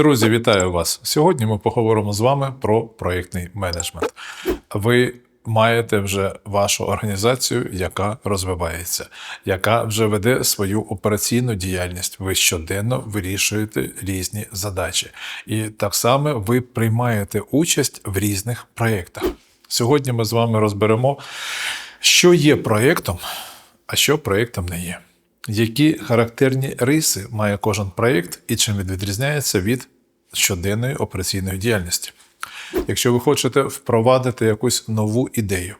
Друзі, вітаю вас! Сьогодні ми поговоримо з вами про проєктний менеджмент. Ви маєте вже вашу організацію, яка розвивається, яка вже веде свою операційну діяльність. Ви щоденно вирішуєте різні задачі. І так само ви приймаєте участь в різних проєктах. Сьогодні ми з вами розберемо, що є проєктом, а що проєктом не є. Які характерні риси має кожен проєкт і чим він відрізняється від щоденної операційної діяльності? Якщо ви хочете впровадити якусь нову ідею,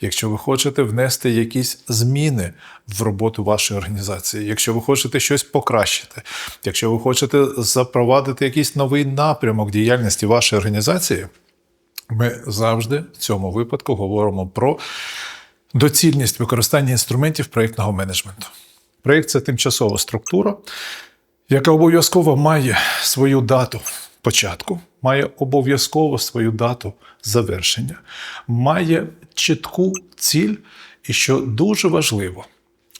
якщо ви хочете внести якісь зміни в роботу вашої організації, якщо ви хочете щось покращити, якщо ви хочете запровадити якийсь новий напрямок діяльності вашої організації, ми завжди в цьому випадку говоримо про доцільність використання інструментів проєктного менеджменту. Проєкт це тимчасова структура, яка обов'язково має свою дату початку, має обов'язково свою дату завершення, має чітку ціль, і що дуже важливо,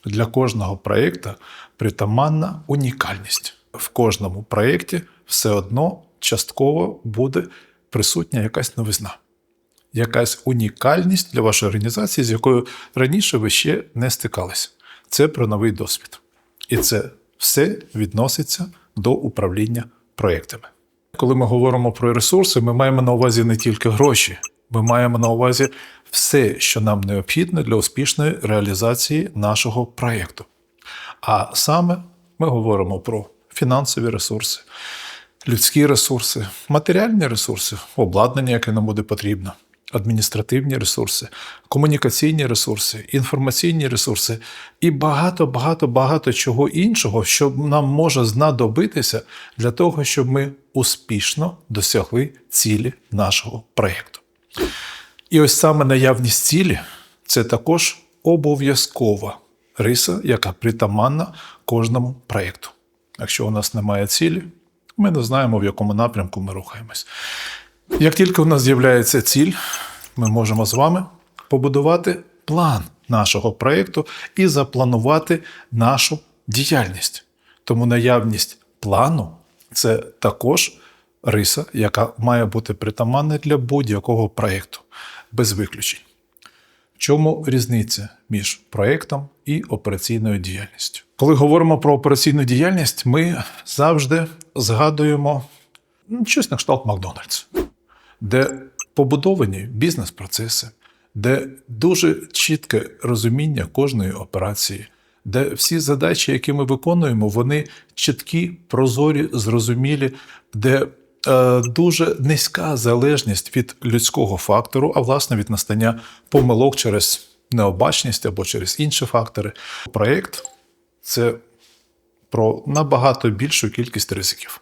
для кожного проєкту притаманна унікальність. В кожному проєкті все одно частково буде присутня якась новизна якась унікальність для вашої організації, з якою раніше ви ще не стикалися. Це про новий досвід. І це все відноситься до управління проєктами. Коли ми говоримо про ресурси, ми маємо на увазі не тільки гроші, ми маємо на увазі все, що нам необхідно для успішної реалізації нашого проєкту. А саме ми говоримо про фінансові ресурси, людські ресурси, матеріальні ресурси, обладнання, яке нам буде потрібно, адміністративні ресурси, комунікаційні ресурси, інформаційні ресурси і багато, багато, багато чого іншого, що нам може знадобитися для того, щоб ми успішно досягли цілі нашого проєкту. І ось саме наявність цілі це також обов'язкова риса, яка притаманна кожному проєкту. Якщо у нас немає цілі, ми не знаємо, в якому напрямку ми рухаємось. Як тільки у нас з'являється ціль, ми можемо з вами побудувати план нашого проєкту і запланувати нашу діяльність. Тому наявність плану це також риса, яка має бути притаманна для будь-якого проєкту, без виключень. В чому різниця між проєктом і операційною діяльністю? Коли говоримо про операційну діяльність, ми завжди згадуємо ну, щось на кшталт Макдональдс, де побудовані бізнес-процеси, де дуже чітке розуміння кожної операції, де всі задачі, які ми виконуємо, вони чіткі, прозорі, зрозумілі, де е, дуже низька залежність від людського фактору, а власне від настання помилок через необачність або через інші фактори. Проєкт це про набагато більшу кількість ризиків,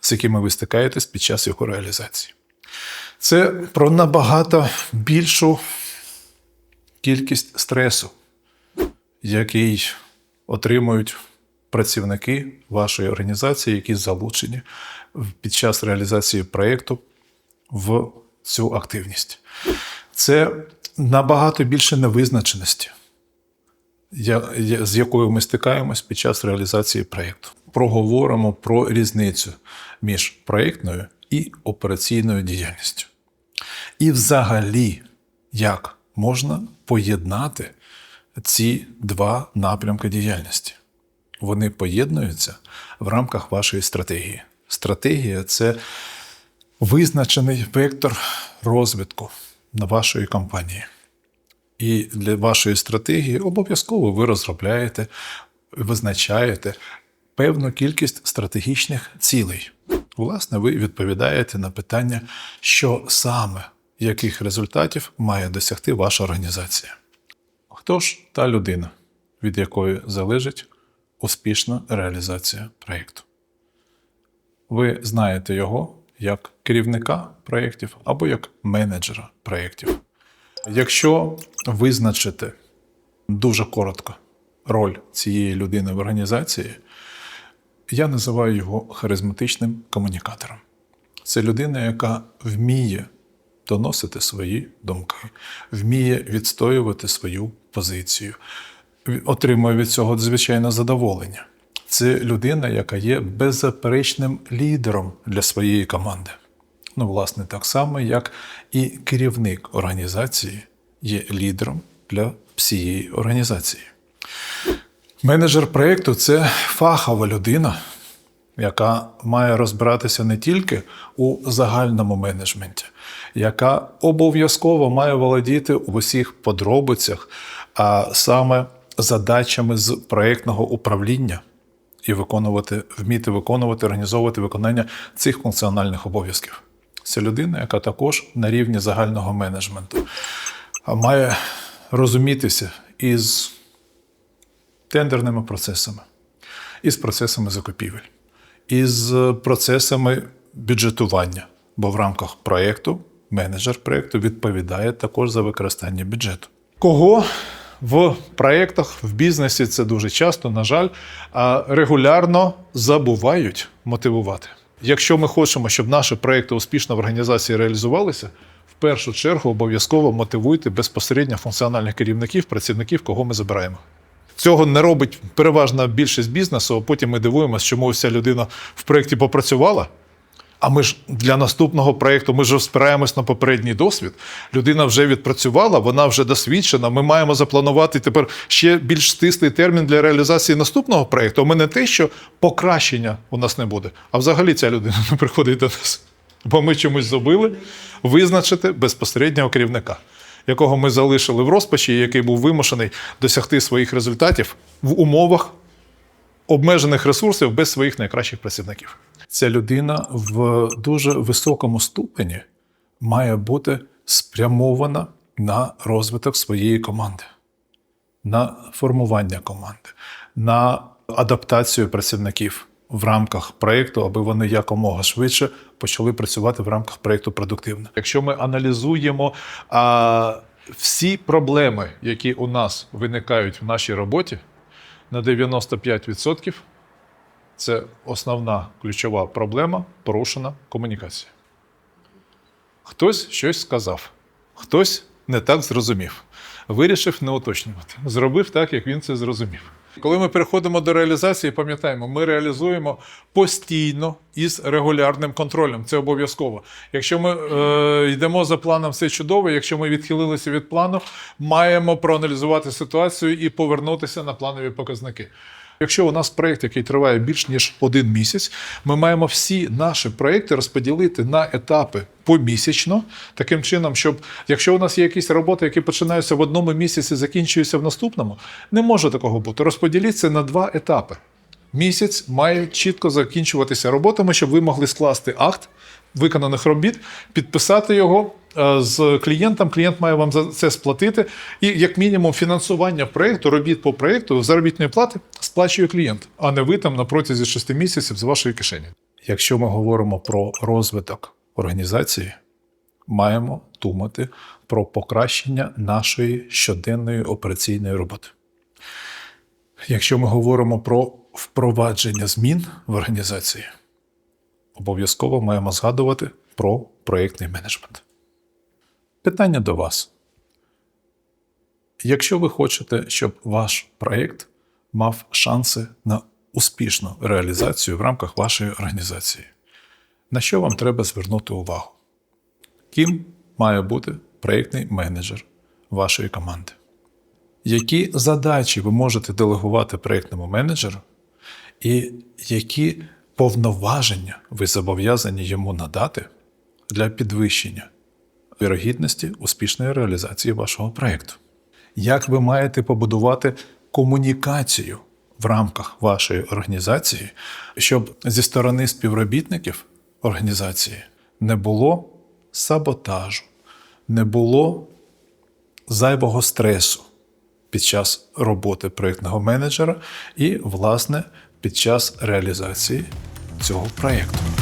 з якими ви стикаєтесь під час його реалізації. Це про набагато більшу кількість стресу, який отримують працівники вашої організації, які залучені під час реалізації проєкту в цю активність. Це набагато більше невизначеності, з якою ми стикаємось під час реалізації проєкту. Проговоримо про різницю між проєктною і операційною діяльністю. І взагалі, як можна поєднати ці два напрямки діяльності? Вони поєднуються в рамках вашої стратегії. Стратегія це визначений вектор розвитку на вашої компанії. І для вашої стратегії обов'язково ви розробляєте, визначаєте певну кількість стратегічних цілей. Власне, ви відповідаєте на питання, що саме яких результатів має досягти ваша організація. Хто ж та людина, від якої залежить успішна реалізація проєкту? Ви знаєте його як керівника проєктів або як менеджера проєктів. Якщо визначити дуже коротко роль цієї людини в організації, я називаю його харизматичним комунікатором. Це людина, яка вміє доносити свої думки, вміє відстоювати свою позицію, отримує від цього звичайно задоволення. Це людина, яка є беззаперечним лідером для своєї команди. Ну, власне, так само, як і керівник організації є лідером для всієї організації. Менеджер проєкту це фахова людина, яка має розбиратися не тільки у загальному менеджменті, яка обов'язково має володіти в усіх подробицях, а саме задачами з проєктного управління і виконувати, вміти виконувати, організовувати виконання цих функціональних обов'язків. Це людина, яка також на рівні загального менеджменту має розумітися із тендерними процесами, із процесами закупівель, із процесами бюджетування. Бо в рамках проєкту менеджер проєкту відповідає також за використання бюджету. Кого в проєктах, в бізнесі це дуже часто, на жаль, регулярно забувають мотивувати. Якщо ми хочемо, щоб наші проєкти успішно в організації реалізувалися, в першу чергу обов'язково мотивуйте безпосередньо функціональних керівників, працівників, кого ми забираємо. Цього не робить переважна більшість бізнесу, а потім ми дивуємося, чому ця людина в проєкті попрацювала. А ми ж для наступного проєкту ми ж спираємось на попередній досвід. Людина вже відпрацювала, вона вже досвідчена. Ми маємо запланувати тепер ще більш стислий термін для реалізації наступного проєкту. Ми не те, що покращення у нас не буде, а взагалі ця людина не приходить до нас. Бо ми чомусь забили визначити безпосереднього керівника, якого ми залишили в розпачі, який був вимушений досягти своїх результатів в умовах обмежених ресурсів без своїх найкращих працівників. Ця людина в дуже високому ступені має бути спрямована на розвиток своєї команди, на формування команди, на адаптацію працівників в рамках проєкту, аби вони якомога швидше почали працювати в рамках проєкту продуктивно. Якщо ми аналізуємо а, всі проблеми, які у нас виникають в нашій роботі, на 95% це основна ключова проблема порушена комунікація. Хтось щось сказав, хтось не так зрозумів, вирішив не уточнювати, зробив так, як він це зрозумів. Коли ми переходимо до реалізації, пам'ятаємо, ми реалізуємо постійно із регулярним контролем. Це обов'язково. Якщо ми е, йдемо за планом, все чудово. Якщо ми відхилилися від плану, маємо проаналізувати ситуацію і повернутися на планові показники. Якщо у нас проєкт, який триває більш ніж один місяць, ми маємо всі наші проєкти розподілити на етапи помісячно, таким чином, щоб якщо у нас є якісь роботи, які починаються в одному місяці, закінчуються в наступному, не може такого бути. Розподіліть це на два етапи. Місяць має чітко закінчуватися роботами, щоб ви могли скласти акт виконаних робіт, підписати його е, з клієнтом. Клієнт має вам за це сплатити. І, як мінімум, фінансування проєкту, робіт по проєкту, заробітної плати сплачує клієнт, а не ви там на протязі 6 місяців з вашої кишені. Якщо ми говоримо про розвиток організації, маємо думати про покращення нашої щоденної операційної роботи. Якщо ми говоримо про впровадження змін в організації, обов'язково маємо згадувати про проєктний менеджмент. Питання до вас. Якщо ви хочете, щоб ваш проєкт мав шанси на успішну реалізацію в рамках вашої організації, на що вам треба звернути увагу? Ким має бути проєктний менеджер вашої команди? Які задачі ви можете делегувати проєктному менеджеру, і які повноваження ви зобов'язані йому надати для підвищення вірогідності успішної реалізації вашого проєкту? Як ви маєте побудувати комунікацію в рамках вашої організації, щоб зі сторони співробітників організації не було саботажу, не було зайвого стресу під час роботи проєктного менеджера і, власне, під час реалізації цього проєкту.